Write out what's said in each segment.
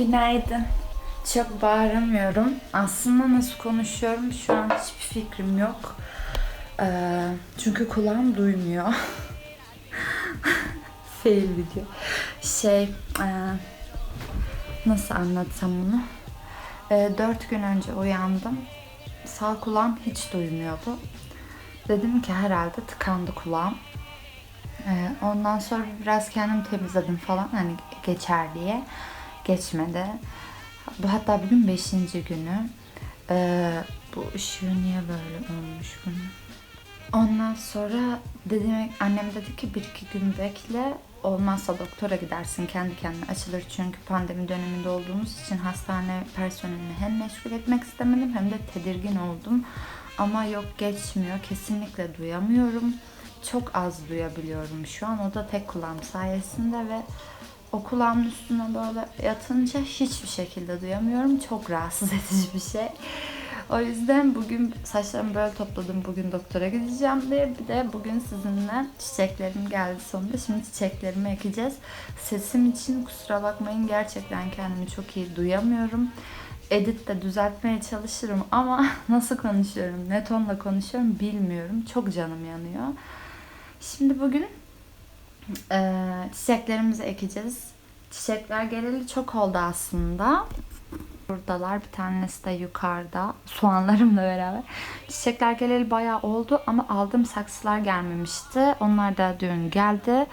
Günaydın. Çok bağıramıyorum. Aslında nasıl konuşuyorum şu an hiçbir fikrim yok. Ee, çünkü kulağım duymuyor. Fail video. Şey, e, nasıl anlatsam bunu? E, dört gün önce uyandım. Sağ kulağım hiç duymuyordu. Dedim ki herhalde tıkandı kulağım. Ee, ondan sonra biraz kendim temizledim falan hani geçer diye. Geçmedi. Bu hatta bugün 5. günü. Ee, bu ışığı niye böyle olmuş bunun? Ondan sonra dedim annem dedi ki bir iki gün bekle. Olmazsa doktora gidersin kendi kendine açılır çünkü pandemi döneminde olduğumuz için hastane personelini hem meşgul etmek istemedim hem de tedirgin oldum. Ama yok geçmiyor. Kesinlikle duyamıyorum. Çok az duyabiliyorum şu an. O da tek kulağım sayesinde ve o kulağımın üstüne böyle yatınca hiçbir şekilde duyamıyorum. Çok rahatsız edici bir şey. O yüzden bugün saçlarımı böyle topladım. Bugün doktora gideceğim diye. Bir de bugün sizinle çiçeklerim geldi sonunda. Şimdi çiçeklerimi ekeceğiz. Sesim için kusura bakmayın. Gerçekten kendimi çok iyi duyamıyorum. Editte düzeltmeye çalışırım ama nasıl konuşuyorum, ne tonla konuşuyorum bilmiyorum. Çok canım yanıyor. Şimdi bugün eee, çiçeklerimizi ekeceğiz. Çiçekler geleli çok oldu aslında. Buradalar. Bir tanesi de yukarıda. Soğanlarımla beraber. Çiçekler geleli bayağı oldu ama aldığım saksılar gelmemişti. Onlar da dün geldi.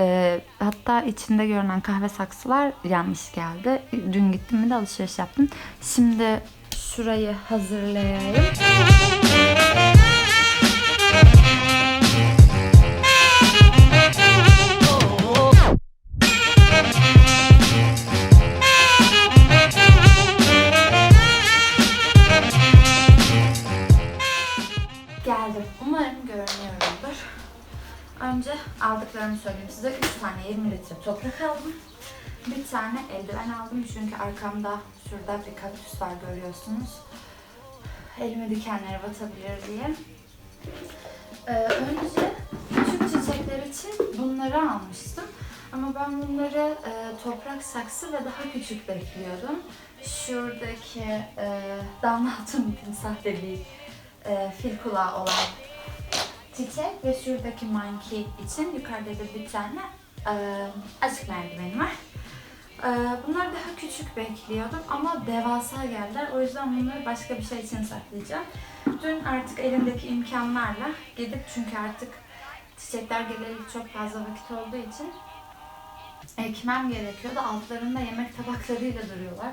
Ee, hatta içinde görünen kahve saksılar yanlış geldi. Dün gittim mi de alışveriş yaptım. Şimdi şurayı hazırlayayım. Aldıklarımı söyleyeyim size. 3 tane 20 litre toprak aldım. Bir tane eldiven aldım çünkü arkamda şurada bir kaktüs var görüyorsunuz. Elime dikenlere batabilir diye. Ee, önce küçük çiçekler için bunları almıştım. Ama ben bunları e, toprak saksı ve daha küçük bekliyordum. Şuradaki e, damla altın timsah dediği e, fil kulağı olan çiçek ve şuradaki monkey için yukarıda da bir tane e, açık merdiveni var. E, bunlar daha küçük bekliyordum ama devasa geldiler. O yüzden bunları başka bir şey için saklayacağım. Dün artık elimdeki imkanlarla gidip çünkü artık çiçekler geleli çok fazla vakit olduğu için ekmem gerekiyordu. Altlarında yemek tabaklarıyla duruyorlar.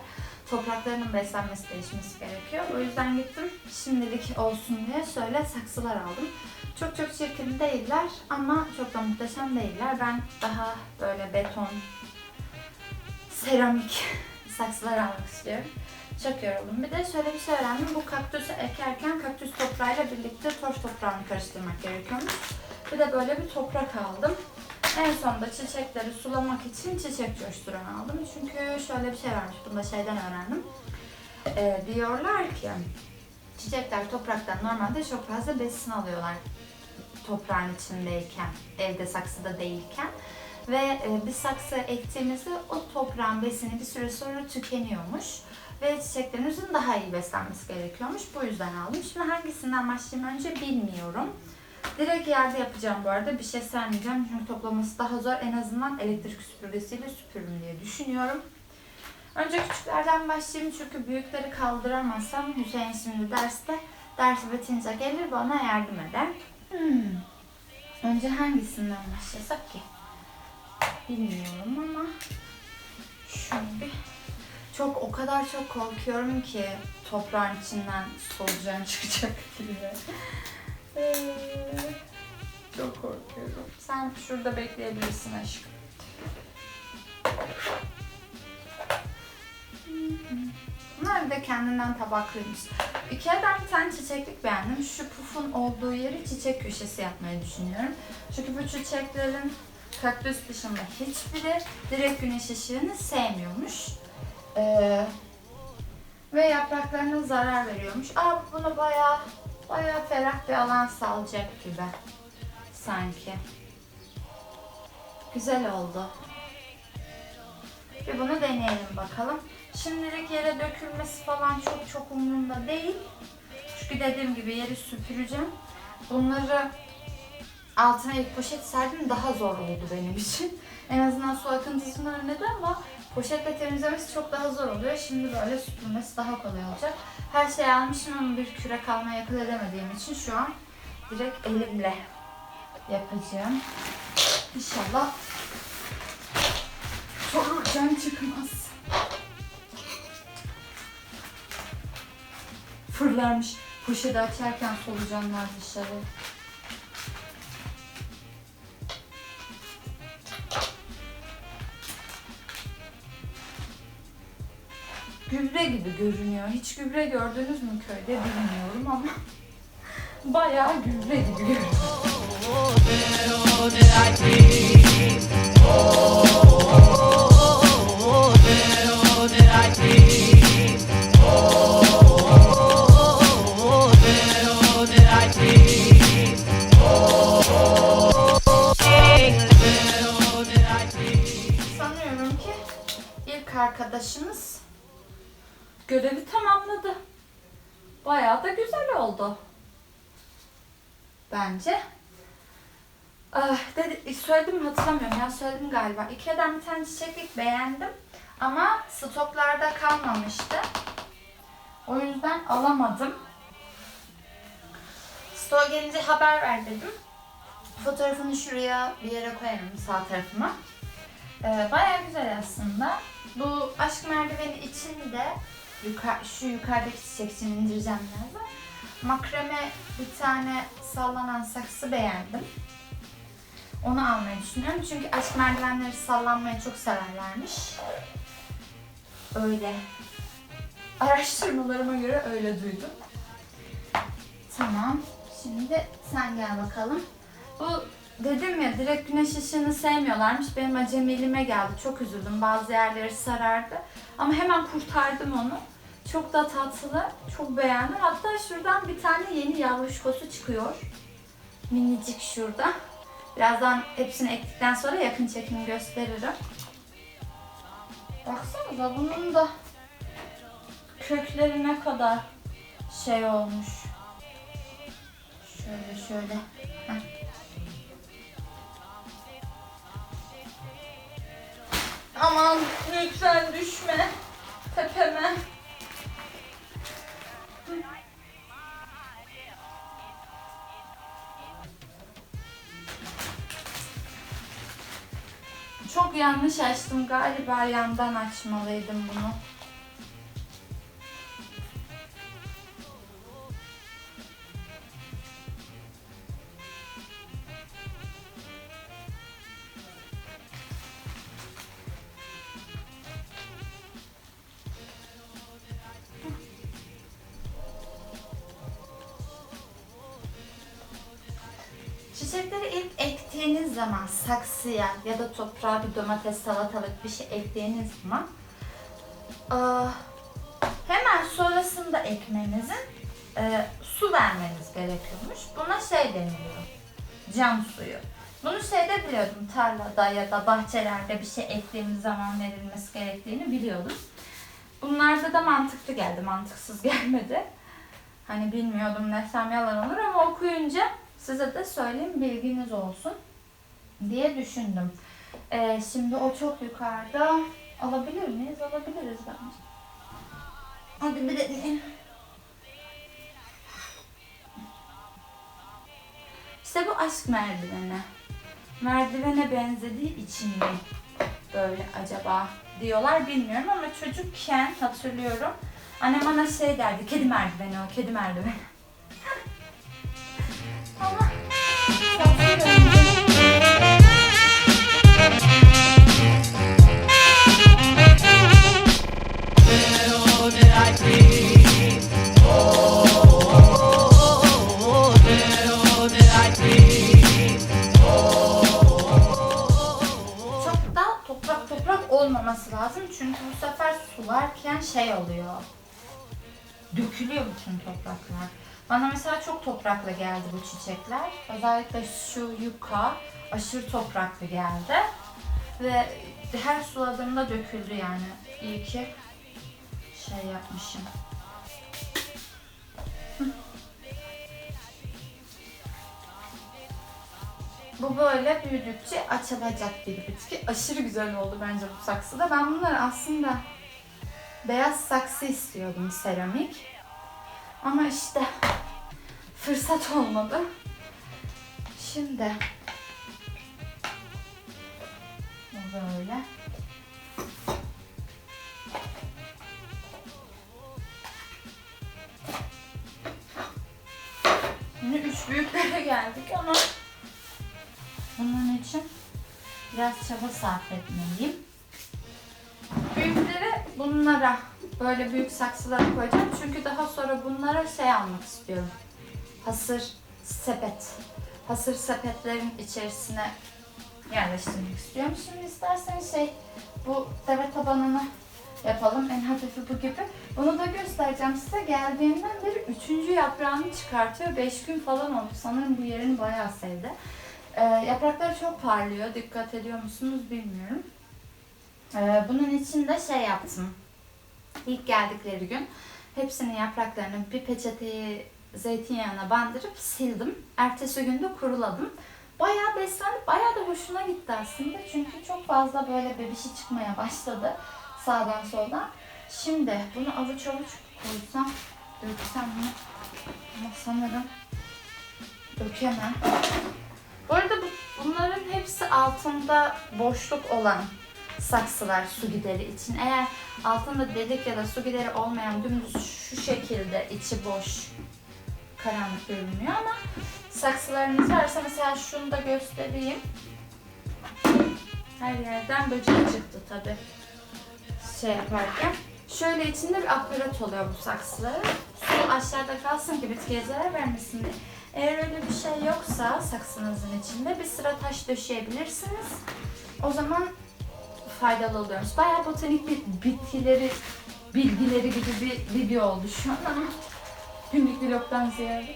Topraklarının beslenmesi değişmesi gerekiyor. O yüzden gittim. Şimdilik olsun diye şöyle saksılar aldım. Çok çok çirkin değiller ama çok da muhteşem değiller. Ben daha böyle beton, seramik saksılar almak istiyorum. Çok yoruldum. Bir de şöyle bir şey öğrendim. Bu kaktüsü ekerken kaktüs toprağıyla birlikte torf toprağını karıştırmak gerekiyormuş. Bir de böyle bir toprak aldım. En sonunda çiçekleri sulamak için çiçek coşturan aldım. Çünkü şöyle bir şey varmış. Bunu da şeyden öğrendim. Ee, diyorlar ki çiçekler topraktan normalde çok fazla besin alıyorlar toprağın içindeyken, evde saksıda değilken. Ve e, bir saksı ektiğimizde o toprağın besini bir süre sonra tükeniyormuş. Ve çiçeklerinizin daha iyi beslenmesi gerekiyormuş. Bu yüzden aldım. Şimdi hangisinden başlayayım önce bilmiyorum. Direkt yerde yapacağım bu arada. Bir şey sermeyeceğim çünkü toplaması daha zor. En azından elektrik süpürgesiyle süpürürüm diye düşünüyorum. Önce küçüklerden başlayayım çünkü büyükleri kaldıramazsam Hüseyin şimdi derste dersi bitince gelir bana yardım eder. Hmm. Önce hangisinden başlasak ki? Bilmiyorum ama bir çok o kadar çok korkuyorum ki toprağın içinden solucan çıkacak diye. Çok korkuyorum. Sen şurada bekleyebilirsin aşkım. Bunlar de kendinden tabaklıymış. Ikea'dan bir tane çiçeklik beğendim. Şu pufun olduğu yeri çiçek köşesi yapmayı düşünüyorum. Çünkü bu çiçeklerin kaktüs dışında hiçbiri direkt güneş ışığını sevmiyormuş. Ee, ve yapraklarına zarar veriyormuş. Aa bunu bayağı bayağı ferah bir alan sağlayacak gibi sanki. Güzel oldu. Bir bunu deneyelim bakalım. Şimdilik yere dökülmesi falan çok çok umurumda değil. Çünkü dediğim gibi yeri süpüreceğim. Bunları altına ilk poşet serdim daha zor oldu benim için. En azından su akıntısını önledi ama poşetle temizlemesi çok daha zor oluyor. Şimdi böyle süpürmesi daha kolay olacak. Her şeyi almışım ama bir kürek almaya akıl edemediğim için şu an direkt elimle yapacağım. İnşallah solucan çıkmaz. Fırlarmış poşeti açarken solucanlar dışarı. Gübre gibi görünüyor. Hiç gübre gördünüz mü köyde bilmiyorum ama bayağı gübre gibi görünüyor. Arkadaşımız görevi tamamladı. Bayağı da güzel oldu. Bence. Ah, dedi, söyledim mi hatırlamıyorum ya söyledim galiba. Ikea'dan bir tane çiçeklik beğendim. Ama stoklarda kalmamıştı. O yüzden alamadım. Stoğa gelince haber ver dedim. Fotoğrafını şuraya bir yere koyarım sağ tarafıma. Ee, bayağı güzel aslında. Bu aşk merdiveni içinde yukarı, şu yukarıdaki çiçek için indireceğim birazdan. Makrame bir tane sallanan saksı beğendim. Onu almayı düşünüyorum. Çünkü aşk merdivenleri sallanmayı çok severlermiş. Öyle. Araştırmalarıma göre öyle duydum. Tamam. Şimdi sen gel bakalım. Bu dedim ya direkt güneş ışığını sevmiyorlarmış. Benim acemiliğime geldi. Çok üzüldüm. Bazı yerleri sarardı. Ama hemen kurtardım onu. Çok da tatlı. Çok beğendim. Hatta şuradan bir tane yeni yavruşkosu çıkıyor. Minicik şurada. Birazdan hepsini ektikten sonra yakın çekim gösteririm. Baksanıza bunun da kökleri ne kadar şey olmuş. Şöyle şöyle. Heh. Aman lütfen düşme tepeme. Çok yanlış açtım. Galiba yandan açmalıydım bunu. Saksıya ya da toprağa bir domates, salatalık bir şey ektiğiniz zaman hemen sonrasında ekmenizin e, su vermeniz gerekiyormuş. Buna şey deniliyor. Cam suyu. Bunu şeyde biliyordum tarlada ya da bahçelerde bir şey ektiğimiz zaman verilmesi gerektiğini biliyordum. Bunlarda da mantıklı geldi, mantıksız gelmedi. Hani bilmiyordum desem yalan olur ama okuyunca size de söyleyeyim bilginiz olsun diye düşündüm. Ee, şimdi o çok yukarıda. Alabilir miyiz? Alabiliriz bence. Hadi bir deneyelim. İşte bu aşk merdiveni. Merdivene benzediği için mi böyle acaba diyorlar bilmiyorum ama çocukken hatırlıyorum. Annem bana şey derdi, kedi merdiveni o, kedi merdiveni. Ama şey oluyor. Dökülüyor bütün topraklar. Bana mesela çok topraklı geldi bu çiçekler. Özellikle şu yuka aşırı topraklı geldi. Ve her suladığımda döküldü yani. İyi ki şey yapmışım. Bu böyle büyüdükçe açılacak bir bitki. Aşırı güzel oldu bence bu saksıda. Ben bunları aslında beyaz saksı istiyordum seramik. Ama işte fırsat olmadı. Şimdi böyle. Şimdi üç büyüklere geldik ama bunun için biraz çaba sarf etmeliyim. Bunlara böyle büyük saksılara koyacağım çünkü daha sonra bunlara şey almak istiyorum. Hasır sepet. Hasır sepetlerin içerisine yerleştirmek istiyorum. Şimdi isterseniz şey bu deve tabanını yapalım. En hafifi bu gibi. Bunu da göstereceğim size. Geldiğinden beri üçüncü yaprağını çıkartıyor. Beş gün falan oldu. Sanırım bu yerini bayağı sevdi. Ee, yaprakları çok parlıyor. Dikkat ediyor musunuz bilmiyorum. Ee, bunun için de şey yaptım. İlk geldikleri gün hepsinin yapraklarını bir peçeteyi zeytinyağına bandırıp sildim. Ertesi gün de kuruladım. Bayağı beslendi, bayağı da hoşuna gitti aslında. Çünkü çok fazla böyle bebişi çıkmaya başladı sağdan soldan. Şimdi bunu avuç avuç koysam, döksem mi? Ama sanırım dökemem. Bu arada bu, bunların hepsi altında boşluk olan saksılar su gideri için. Eğer altında delik ya da su gideri olmayan dümdüz şu şekilde içi boş karanlık görünüyor ama saksılarınız varsa mesela şunu da göstereyim. Her yerden böcek çıktı tabi şey yaparken. Şöyle içinde bir aparat oluyor bu saksıların. Su aşağıda kalsın ki bitkiye zarar vermesin diye. Eğer öyle bir şey yoksa saksınızın içinde bir sıra taş döşeyebilirsiniz. O zaman faydalı oluyormuş. Bayağı botanik bir bitkileri, bilgileri gibi bir video oldu şu an ama günlük vlogdan ziyade.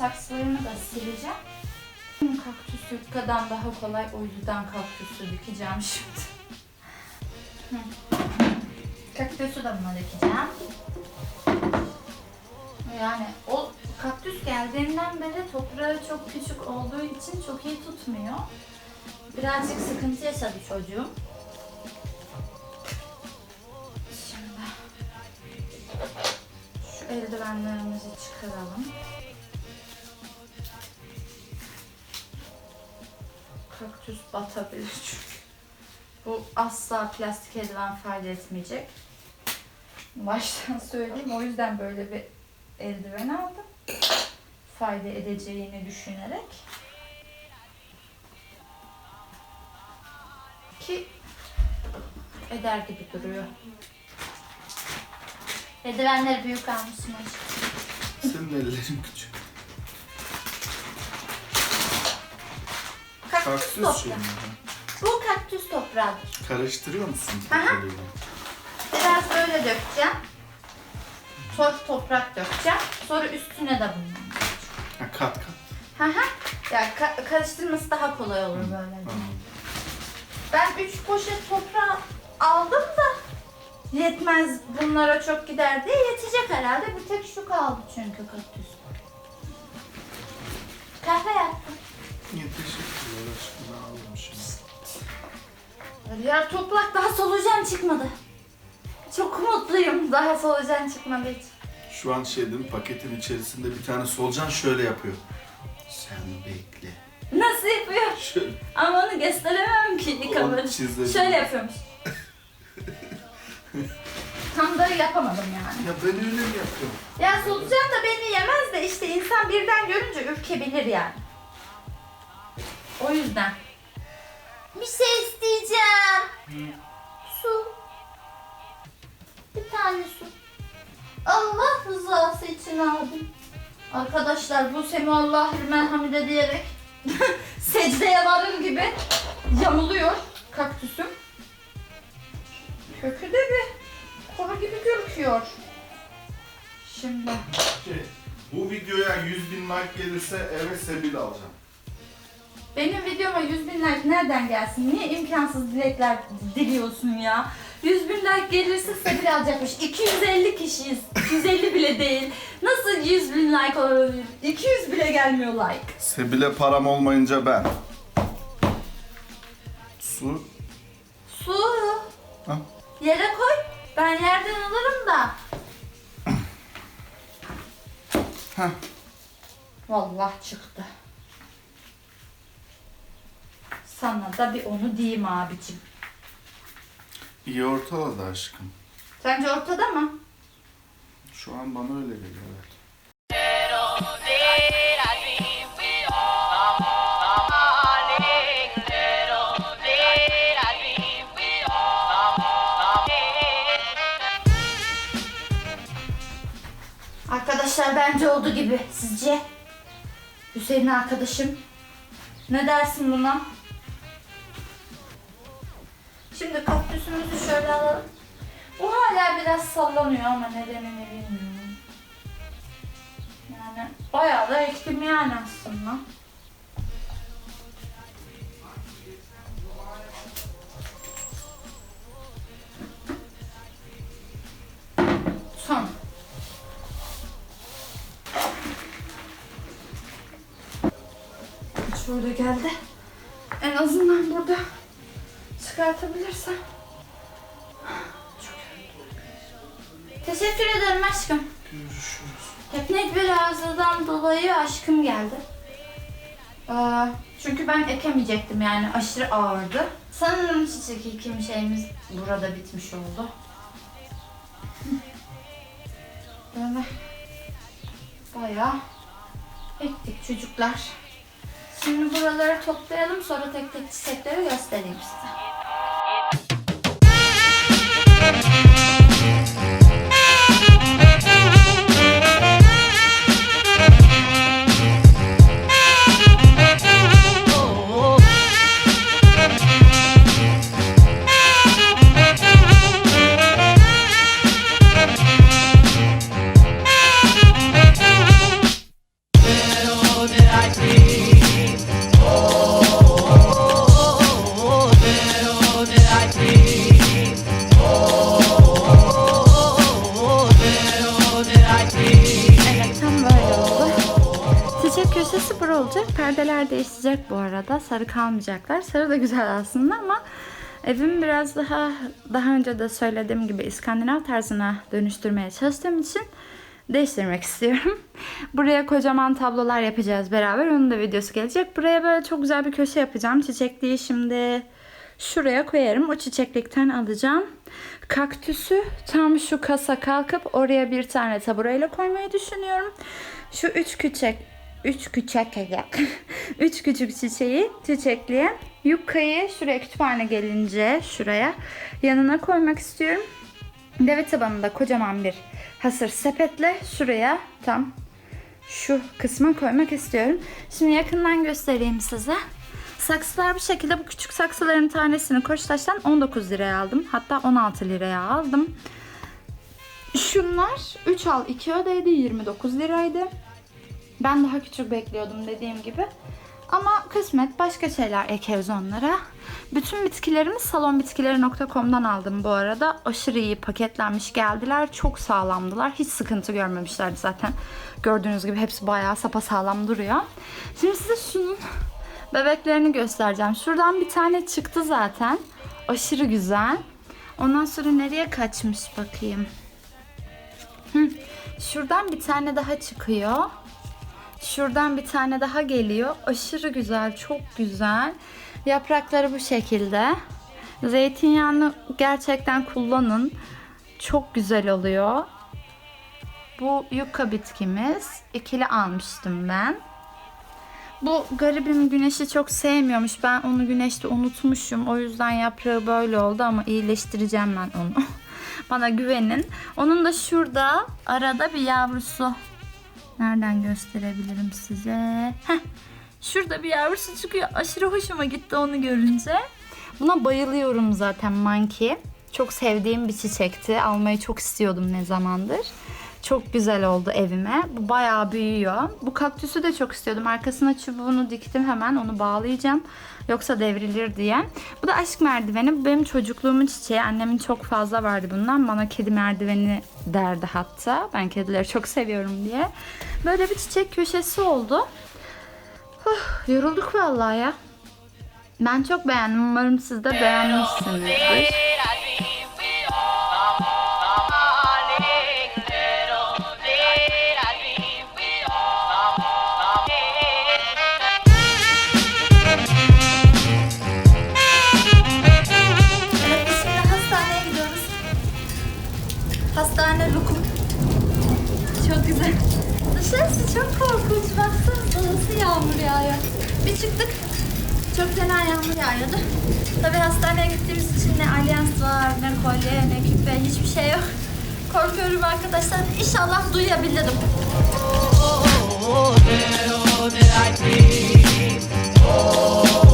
Saksılarını da sileceğim. Kaktüs yufkadan daha kolay. O yüzden kaktüsü dikeceğim şimdi. Kaktüsü de buna dikeceğim. Yani o kaktüs geldiğinden beri toprağı çok küçük olduğu için çok iyi tutmuyor. Birazcık sıkıntı yaşadı çocuğum. Şimdi şu eldivenlerimizi çıkaralım. Kaktüs batabilir çünkü. Bu asla plastik eldiven fayda etmeyecek. Baştan söyleyeyim. O yüzden böyle bir eldiven aldım. Fayda edeceğini düşünerek. Ki eder gibi duruyor. Eldivenleri büyük almışsın. Senin ellerin küçük. Kaktüs, Kaktüs toprağı. şey mi? Bu kaktüs toprağıdır. Karıştırıyor musun? Aha. Biraz böyle dökeceğim. Toz toprak dökeceğim. Sonra üstüne de bundan. Ha, kat kat. Hı hı. Ya ka- karıştırması daha kolay olur böyle. Ben 3 poşet toprağı aldım da yetmez bunlara çok gider diye yetecek herhalde. Bir tek şu kaldı çünkü kaktüs. Kahve yaptım. İyi Ya toprak daha solucan çıkmadı. Çok mutluyum daha solucan çıkmadığı için. Şu an şey değil mi, paketin içerisinde bir tane solucan şöyle yapıyor. Sen bekle. Nasıl yapıyor? Şöyle. Ama onu gösteremem ki Onu kamera. çizelim. Şöyle yapıyormuş. yapamadım yani. Ya ben öyle mi yapıyorum? Ya solucan da beni yemez de işte insan birden görünce ürkebilir yani. O yüzden. Bir şey isteyeceğim. Su. Bir tane su. Allah rızası için aldım. Arkadaşlar bu Semi Allah merhamide diyerek secdeye varır gibi yamuluyor kaktüsüm. Kökü de bir kuru gibi görünüyor. Şimdi Şey, bu videoya 100 bin like gelirse eve sebil alacağım. Benim videoma 100 bin like nereden gelsin? Niye imkansız dilekler diliyorsun ya? 100 bin like gelirse Sebil alacakmış. 250 kişiyiz. 250 bile değil. Nasıl 100 bin like olabilir? 200 bile gelmiyor like. Sebil'e param olmayınca ben. Su. Su Ha? yere koy. Ben yerden alırım da. Heh. Vallahi çıktı. Sana da bir onu diyeyim abicim. İyi ortaladı aşkım. Sence ortada mı? Şu an bana öyle geliyor evet. Arkadaşlar bence oldu gibi. Sizce? Hüseyin arkadaşım. Ne dersin buna? Kaktüsümüzü şöyle alalım. Bu hala biraz sallanıyor ama nedenini bilmiyorum. Yani bayağı da ektim yani aslında. Son. Şöyle geldi. En azından burada çıkartabilirsem. Çok Teşekkür ederim aşkım. Görüşürüz. Teknik bir arızadan dolayı aşkım geldi. Ee, çünkü ben ekemeyecektim yani aşırı ağırdı. Sanırım çiçek ekim şeyimiz burada bitmiş oldu. Böyle bayağı ektik çocuklar. Şimdi buraları toplayalım sonra tek tek çiçekleri göstereyim size. Kalmayacaklar. Sarı da güzel aslında ama evimi biraz daha daha önce de söylediğim gibi İskandinav tarzına dönüştürmeye çalıştığım için değiştirmek istiyorum. Buraya kocaman tablolar yapacağız beraber. Onun da videosu gelecek. Buraya böyle çok güzel bir köşe yapacağım. Çiçekliği şimdi şuraya koyarım. O çiçeklikten alacağım. Kaktüsü tam şu kasa kalkıp oraya bir tane tabureyle koymayı düşünüyorum. Şu üç küçük üç küçük üç küçük çiçeği çiçekliğe yukayı şuraya kütüphane gelince şuraya yanına koymak istiyorum. Deve tabanında kocaman bir hasır sepetle şuraya tam şu kısma koymak istiyorum. Şimdi yakından göstereyim size. Saksılar bu şekilde. Bu küçük saksıların tanesini Koçtaş'tan 19 liraya aldım. Hatta 16 liraya aldım. Şunlar 3 al 2 ödeydi 29 liraydı. Ben daha küçük bekliyordum dediğim gibi. Ama kısmet başka şeyler ekeriz onlara. Bütün bitkilerimi salonbitkileri.com'dan aldım bu arada. Aşırı iyi paketlenmiş geldiler. Çok sağlamdılar. Hiç sıkıntı görmemişlerdi zaten. Gördüğünüz gibi hepsi bayağı sapasağlam duruyor. Şimdi size şunun bebeklerini göstereceğim. Şuradan bir tane çıktı zaten. Aşırı güzel. Ondan sonra nereye kaçmış bakayım. Şuradan bir tane daha çıkıyor. Şuradan bir tane daha geliyor. Aşırı güzel, çok güzel. Yaprakları bu şekilde. Zeytinyağını gerçekten kullanın. çok güzel oluyor. Bu yuka bitkimiz. ikili almıştım ben. Bu garibim güneşi çok sevmiyormuş. Ben onu güneşte unutmuşum. O yüzden yaprağı böyle oldu ama iyileştireceğim ben onu. Bana güvenin. Onun da şurada arada bir yavrusu. Nereden gösterebilirim size? Heh. Şurada bir yavrusu çıkıyor. Aşırı hoşuma gitti onu görünce. Buna bayılıyorum zaten monkey. Çok sevdiğim bir çiçekti. Almayı çok istiyordum ne zamandır. Çok güzel oldu evime. Bu bayağı büyüyor. Bu kaktüsü de çok istiyordum. Arkasına çubuğunu diktim hemen. Onu bağlayacağım. Yoksa devrilir diye. Bu da aşk merdiveni. Bu benim çocukluğumun çiçeği. Annemin çok fazla vardı bundan. Bana kedi merdiveni derdi hatta. Ben kedileri çok seviyorum diye. Böyle bir çiçek köşesi oldu. Huh, yorulduk vallahi ya. Ben çok beğendim. Umarım siz de beğenmişsinizdir. Dışarısı çok korkunç. Baksanıza nasıl yağmur yağıyor. Bir çıktık. Çok fena yağmur yağıyordu. Tabi hastaneye gittiğimiz için ne alyans var, ne kolye, ne küpe, hiçbir şey yok. Korkuyorum arkadaşlar. İnşallah duyabilirim. Oh, little did I dream. Oh, did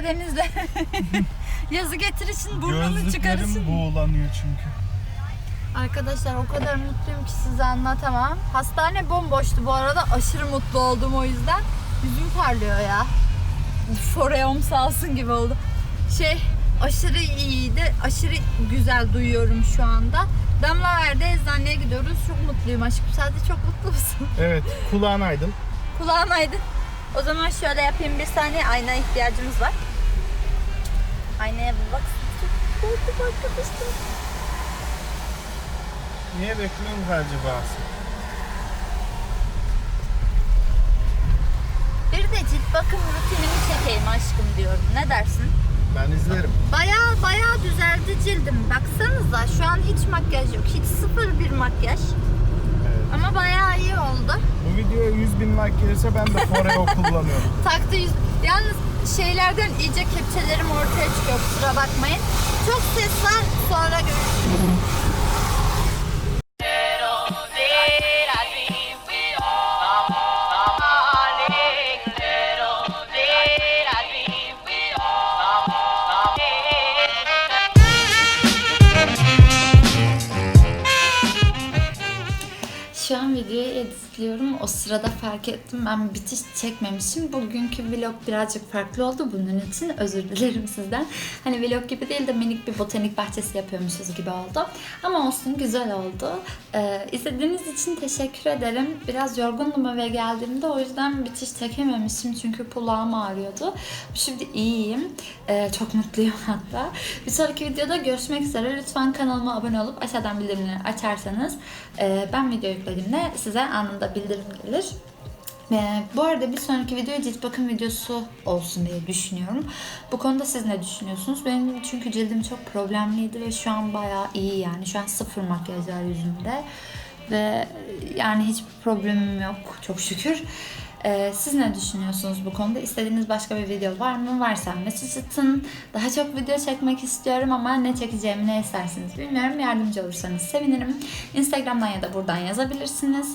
Müsaadenizle yazı getir için burnunu çıkar gözlüklerim için. buğulanıyor çünkü. Arkadaşlar o kadar mutluyum ki size anlatamam. Hastane bomboştu bu arada. Aşırı mutlu oldum o yüzden. Yüzüm parlıyor ya. Foreom sağ olsun gibi oldu. Şey aşırı iyiydi. Aşırı güzel duyuyorum şu anda. Damla verdi eczaneye gidiyoruz. Çok mutluyum aşkım. Sen de çok mutlu musun? Evet, kulağın aydın. Kulağın aydın. O zaman şöyle yapayım bir saniye. Ayna ihtiyacımız var. Aynaya bak. Çok korktum arkadaşlar. Niye bekliyorsun acaba? Bir de cilt bakım rutinimi çekeyim aşkım diyorum. Ne dersin? Ben izlerim. Baya baya düzeldi cildim. Baksanıza şu an hiç makyaj yok. Hiç sıfır bir makyaj. Evet. Ama baya iyi oldu. Bu videoya 100 bin like gelirse ben de Foreo kullanıyorum. Taktı yüz... Yalnız şeylerden iyice kepçelerim ortaya çıkıyor. Kusura bakmayın. Çok ses var. Sonra görüşürüz. Şu an videoyu editliyorum. O sırada fark ettim. Ben bitiş çekmemişim. Bugünkü vlog birazcık farklı oldu. Bunun için özür dilerim sizden. Hani vlog gibi değil de minik bir botanik bahçesi yapıyormuşuz gibi oldu. Ama olsun güzel oldu. Ee, izlediğiniz için teşekkür ederim. Biraz yorgundum eve geldiğimde. O yüzden bitiş çekememişim. Çünkü kulağım ağrıyordu. Şimdi iyiyim. Ee, çok mutluyum hatta. Bir sonraki videoda görüşmek üzere. Lütfen kanalıma abone olup aşağıdan bildirimleri açarsanız e, ben video yüklediğimde size anında bildirim gelir. Ee, bu arada bir sonraki video cilt bakım videosu olsun diye düşünüyorum. Bu konuda siz ne düşünüyorsunuz? Benim çünkü cildim çok problemliydi ve şu an bayağı iyi yani. Şu an sıfır makyaj var yüzümde. Ve yani hiçbir problemim yok çok şükür. Ee, siz ne düşünüyorsunuz bu konuda? İstediğiniz başka bir video var mı? Varsa mesaj atın. Daha çok video çekmek istiyorum ama ne çekeceğimi ne istersiniz bilmiyorum. Yardımcı olursanız sevinirim. Instagram'dan ya da buradan yazabilirsiniz.